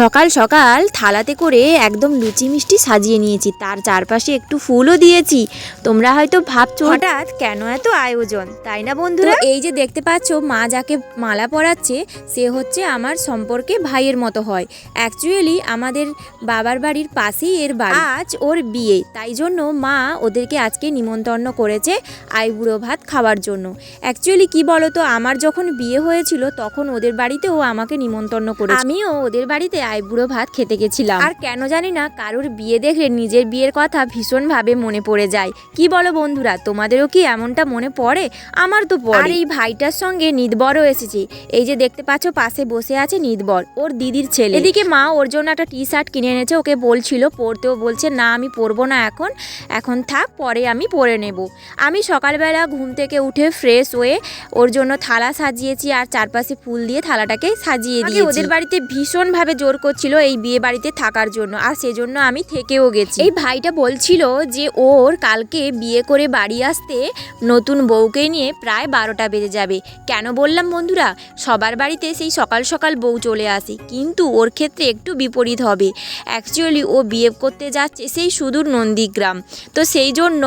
সকাল সকাল থালাতে করে একদম লুচি মিষ্টি সাজিয়ে নিয়েছি। তার চারপাশে একটু ফুলও দিয়েছি। তোমরা হয়তো ভাবছ হঠাৎ কেন এত আয়োজন? তাই না বন্ধুরা? এই যে দেখতে পাচ্ছ মা যাকে মালা পরাচ্ছে সে হচ্ছে আমার সম্পর্কে ভাইয়ের মতো হয়। অ্যাকচুয়ালি আমাদের বাবার বাড়ির পাশেই এর বাড়ি। আজ ওর বিয়ে। তাই জন্য মা ওদেরকে আজকে নিমন্ত্রণ করেছে আইবুড়ো ভাত খাওয়ার জন্য। অ্যাকচুয়ালি কি বলতো আমার যখন বিয়ে হয়েছিল তখন ওদের বাড়িতে ও আমাকে নিমন্ত্রণ করে আমিও ওদের বাড়িতে আইবুড়ো ভাত খেতে গেছিলাম। আর কেন জানি না কারোর বিয়ে দেখলে নিজের বিয়ের কথা ভীষণভাবে মনে পড়ে যায়। কি বলো বন্ধুরা তোমাদেরও কি এমনটা মনে পড়ে? আমার তো পড়ে। আর এই ভাইটার সঙ্গে নিদবরও এসেছে। এই যে দেখতে পাচ্ছ পাশে বসে আছে নিদবর ওর দিদির ছেলে। এদিকে মা ওর জন্য একটা টি শার্ট কিনে এনেছে ওকে বলছিল পরতেও বলছে না আমি পরবো না এখন। এখন থাক পরে আমি পরে নেব। আমি সকালবেলা ঘুম থেকে উঠে ফ্রেশ হয়ে ওর জন্য থালা সাজিয়েছি আর চারপাশে ফুল দিয়ে থালাটাকে সাজিয়ে দিয়ে ওদের বাড়িতে ভীষণভাবে জোর করছিল এই বিয়ে বাড়িতে থাকার জন্য আর সেজন্য আমি থেকেও গেছি। এই ভাইটা বলছিল যে ওর কালকে বিয়ে করে বাড়ি আসতে নতুন বউকে নিয়ে প্রায় বারোটা বেজে যাবে। কেন বললাম বন্ধুরা? সবার বাড়িতে সেই সকাল সকাল বউ চলে আসে কিন্তু ওর ক্ষেত্রে একটু বিপরীত হবে। অ্যাকচুয়ালি ও বিয়ে করতে যাচ্ছে সেই সুদূর নন্দীগ্রাম। তো সেই জন্য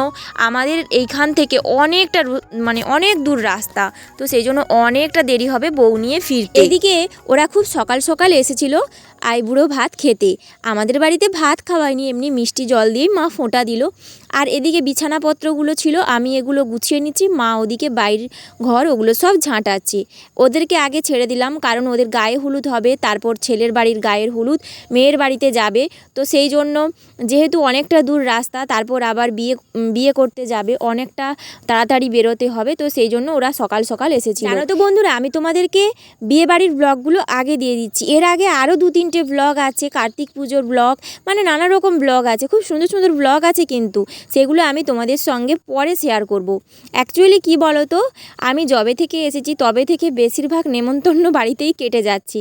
আমাদের এইখান থেকে অনেকটা মানে অনেক দূর রাস্তা। তো সেই জন্য অনেকটা দেরি হবে বউ নিয়ে ফিরতে। এদিকে ওরা খুব সকাল সকাল এসেছিল। আইবুড়ো ভাত খেতে। আমাদের বাড়িতে ভাত খাওয়ায়নি, এমনি মিষ্টি জল দিয়েই মা ফোঁটা দিল। আর এদিকে বিছানাপত্রগুলো ছিল, আমি এগুলো গুছিয়ে নিচ্ছি, মা ওদিকে বাইরের ঘর, ওগুলো সব ঝাঁটাচ্ছে। ওদেরকে আগে ছেড়ে দিলাম, কারণ ওদের গায়ে হলুদ হবে, তারপর ছেলের বাড়ির গায়ের হলুদ, মেয়ের বাড়িতে যাবে। তো সেই জন্য যেহেতু অনেকটা দূর রাস্তা, তারপর আবার বিয়ে বিয়ে করতে যাবে, অনেকটা তাড়াতাড়ি বেরোতে হবে, তো সেই জন্য ওরা সকাল সকাল এসেছিল। জানো তো বন্ধুরা, আমি তোমাদেরকে বিয়ে বাড়ির ব্লগগুলো আগে দিয়ে দিচ্ছি। এর আগে আরও দু তিনটে ব্লগ আছে, কার্তিক পুজোর ব্লগ মানে নানা রকম ব্লগ আছে, খুব সুন্দর সুন্দর ব্লগ আছে কিন্তু সেগুলো আমি তোমাদের সঙ্গে পরে শেয়ার করব। অ্যাকচুয়ালি কি বলো তো আমি যবে থেকে এসেছি তবে থেকে বেশিরভাগ নেমন্তন্ন বাড়িতেই কেটে যাচ্ছি।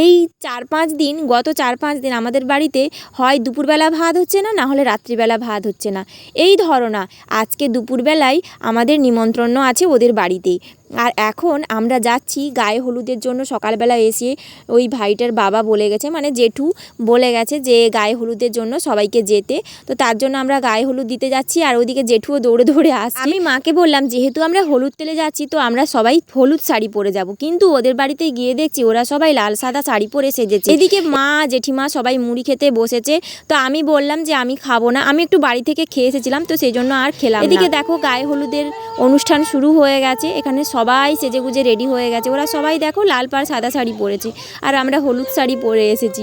এই চার পাঁচ দিন, গত চার পাঁচ দিন আমাদের বাড়িতে হয় দুপুরবেলা ভাত হচ্ছে না না হলে রাত্রিবেলা ভাত হচ্ছে না। এই ধরনা, আজকে দুপুরবেলায় আমাদের নিমন্ত্রণ আছে ওদের বাড়িতেই। আর এখন আমরা যাচ্ছি গায়ে হলুদের জন্য সকালবেলা এসে ওই ভাইটার বাবা বলে গেছে মানে জেঠু বলে গেছে যে গায়ে হলুদের জন্য সবাইকে যেতে। তো তার জন্য আমরা গায়ে হলুদ দিতে যাচ্ছি আর ওইদিকে জেঠুও দৌড়ে দৌড়ে আসছে। আমি মাকে বললাম যেহেতু আমরা হলুদ তেলে যাচ্ছি তো আমরা সবাই হলুদ শাড়ি পরে যাব। কিন্তু ওদের বাড়িতে গিয়ে দেখছি ওরা সবাই লাল সাদা শাড়ি পরে সেজেছে। এদিকে মা জেঠিমা সবাই মুড়ি খেতে বসেছে। তো আমি বললাম যে আমি খাব না। আমি একটু বাড়ি থেকে খেয়ে এসেছিলাম তো সেই জন্য আর খেলাম এদিকে দেখো গায়ে হলুদের অনুষ্ঠান শুরু হয়ে গেছে, এখানে সবাই সেজে গুজে রেডি হয়ে গেছে। ওরা সবাই দেখো লাল পাড় সাদা শাড়ি পরেছে আর আমরা হলুদ শাড়ি পরে এসেছি।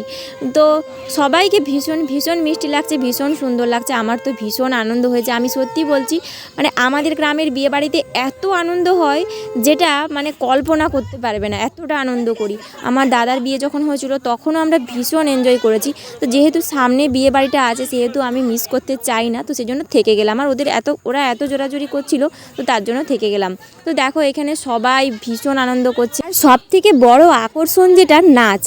তো সবাইকে ভীষণ ভীষণ মিষ্টি লাগছে, ভীষণ সুন্দর লাগছে। আমার তো ভীষণ আনন্দ হয়েছে। আমি সত্যি বলছি মানে আমাদের গ্রামের বিয়ে বাড়িতে এত আনন্দ হয় যেটা মানে কল্পনা করতে পারবে না, এতটা আনন্দ করি। আমার দাদার বিয়ে যখন হয়েছিল তখনও আমরা ভীষণ এনজয় করেছি। তো যেহেতু সামনে বিয়ে বাড়িটা আছে, সেহেতু আমি মিস করতে চাই না, তো সেই জন্য থেকে গেলাম। আর ওদের এত, ওরা এত জোরাজোরি করছিল তার জন্য থেকে গেলাম। তো দেখো এখানে সবাই ভীষণ আনন্দ করছে। আর সব থেকে বড় আকর্ষণ যেটা, নাচ।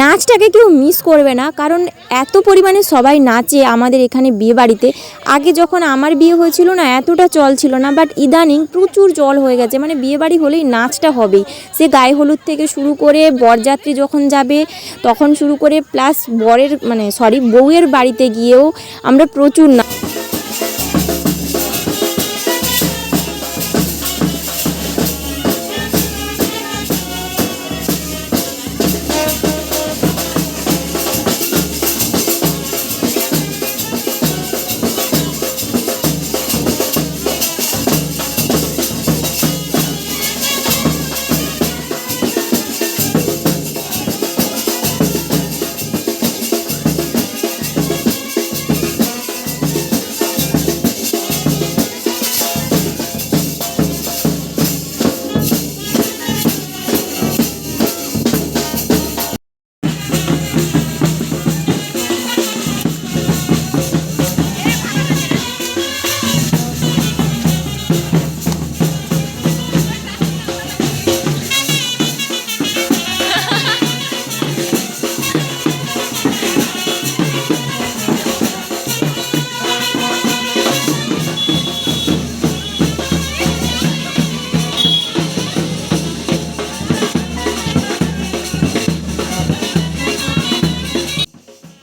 নাচটাকে কেউ মিস করবে না, কারণ এত পরিমাণে সবাই নাচে আমাদের এখানে বিয়ে বাড়িতে। আগে যখন আমার বিয়ে হয়েছিল না, এতটা চল ছিল না বাট ইদানিং প্রচুর জল হয়ে গেছে। মানে বিয়ে বাড়ি হলেই নাচটা হবেই। সে গায়ে হলুদ থেকে শুরু করে বরযাত্রী যখন যাবে, তখন শুরু করে প্লাস বরের মানে সরি বউয়ের বাড়িতে গিয়েও আমরা প্রচুর না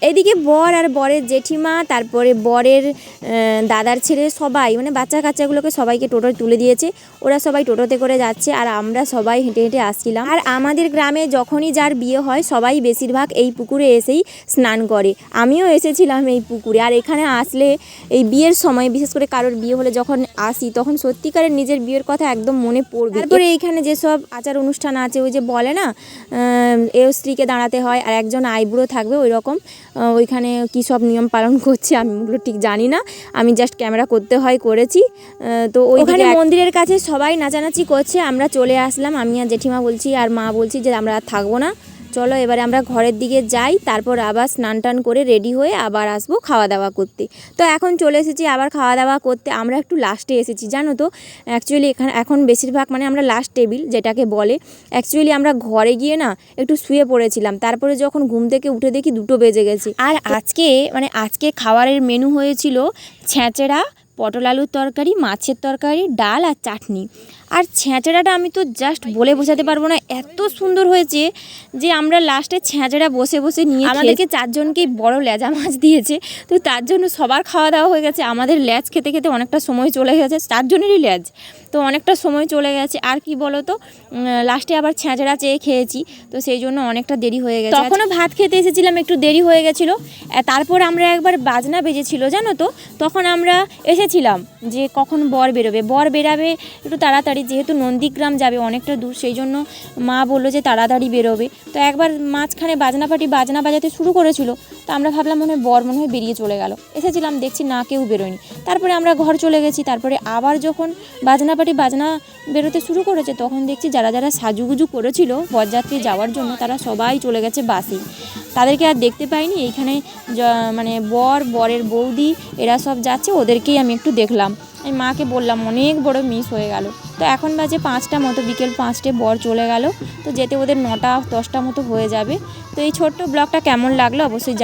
এদিকে বর আর বরের জেঠিমা, তারপরে বরের দাদার ছেলে সবাই মানে বাচ্চা কাচ্চাগুলোকে সবাইকে টোটোয় তুলে দিয়েছে। ওরা সবাই টোটোতে করে যাচ্ছে আর আমরা সবাই হেঁটে হেঁটে আসছিলাম। আর আমাদের গ্রামে যখনই যার বিয়ে হয়, সবাই বেশিরভাগ এই পুকুরে এসেই স্নান করে। আমিও এসেছিলাম এই পুকুরে। আর এখানে আসলে এই বিয়ের সময়, বিশেষ করে কারোর বিয়ে হলে যখন আসি, তখন সত্যিকারের নিজের বিয়ের কথা একদম মনে পড়বে। তারপরে এইখানে যেসব আচার অনুষ্ঠান আছে, ওই যে বলে না এও স্ত্রীকে দাঁড়াতে হয় আর একজন আইবুড়ো থাকবে ওই রকম ওইখানে কি সব নিয়ম পালন করছে আমি ওগুলো ঠিক জানি না। আমি জাস্ট ক্যামেরা করতে হয় করেছি। তো ওইখানে মন্দিরের কাছে সবাই নাচানাচি করছে আমরা চলে আসলাম। আমি আর জেঠিমা বলছি আর মা বলছি যে আমরা আর থাকব না। চলো এবারে আমরা ঘরের দিকে যাই, তারপর আবার স্নান টান করে রেডি হয়ে আবার আসব খাওয়া দাওয়া করতে। তো এখন চলে এসেছি আবার খাওয়া দাওয়া করতে, আমরা একটু লাস্টে এসেছি, জানো তো? অ্যাকচুয়ালি এখানে এখন বেশিরভাগ মানে আমরা লাস্ট টেবিল যেটাকে বলে অ্যাকচুয়ালি আমরা ঘরে গিয়ে না একটু শুয়ে পড়েছিলাম, তারপরে যখন ঘুম থেকে উঠে দেখি দুটো বেজে গেছে। আর আজকে মানে আজকে খাবারের মেনু হয়েছিল ছেঁচড়া পটল আলুর তরকারি মাছের তরকারি ডাল আর চাটনি। আর ছেঁচড়াটা আমি তো জাস্ট বলে বোঝাতে পারব না এত সুন্দর হয়েছে যে আমরা লাস্টে ছেঁচড়া বসে বসে নিয়ে আমাদেরকে চারজনকে বড় লেজা মাছ দিয়েছে তো তার জন্য সবার খাওয়া দাওয়া হয়ে গেছে। আমাদের ল্যাজ খেতে খেতে অনেকটা সময় চলে গেছে চারজনেরই ল্যাজ তো অনেকটা সময় চলে গেছে। আর কি বলো তো লাস্টে আবার ছেঁচড়া চেয়ে খেয়েছি তো সেই জন্য অনেকটা দেরি হয়ে গেছে। তখনও ভাত খেতে এসেছিলাম একটু দেরি হয়ে গেছিল। তারপর আমরা একবার বাজনা বেজেছিল জানো তো? তখন আমরা এসেছিলাম যে কখন বর বেরোবে। বর বেরাবে একটু তাড়াতাড়ি, যেহেতু নন্দীগ্রাম যাবে অনেকটা দূর, সেই জন্য মা বলল যে তাড়াতাড়ি বেরোবে। তো একবার মাঝখানে বাজনা পাটি বাজনা বাজাতে শুরু করেছিল, তো আমরা ভাবলাম মনে হয় বর মনে হয় বেরিয়ে চলে গেল। এসেছিলাম, দেখছি না, কেউ বেরোয়নি। তারপরে আমরা ঘর চলে গেছি। তারপরে আবার যখন বাজনা পাটি বাজনা বেরোতে শুরু করেছে, তখন দেখছি যারা যারা সাজুগুজু করেছিল বরযাত্রী যাওয়ার জন্য, তারা সবাই চলে গেছে বাসে। তাদেরকে আর দেখতে পাইনি। এইখানে মানে বর, বরের বৌদি, এরা সব যাচ্ছে। ওদেরকেই আমি একটু দেখলাম। আমি মাকে বললাম, অনেক বড় মিস হয়ে গেল। তো এখন বাজে পাঁচটা মতো, বিকেল পাঁচটে বর চলে গেল। তো যেতে ওদের নটা, দশটা মতো হয়ে যাবে। তো এই ছোট্ট ব্লগটা কেমন লাগল অবশ্যই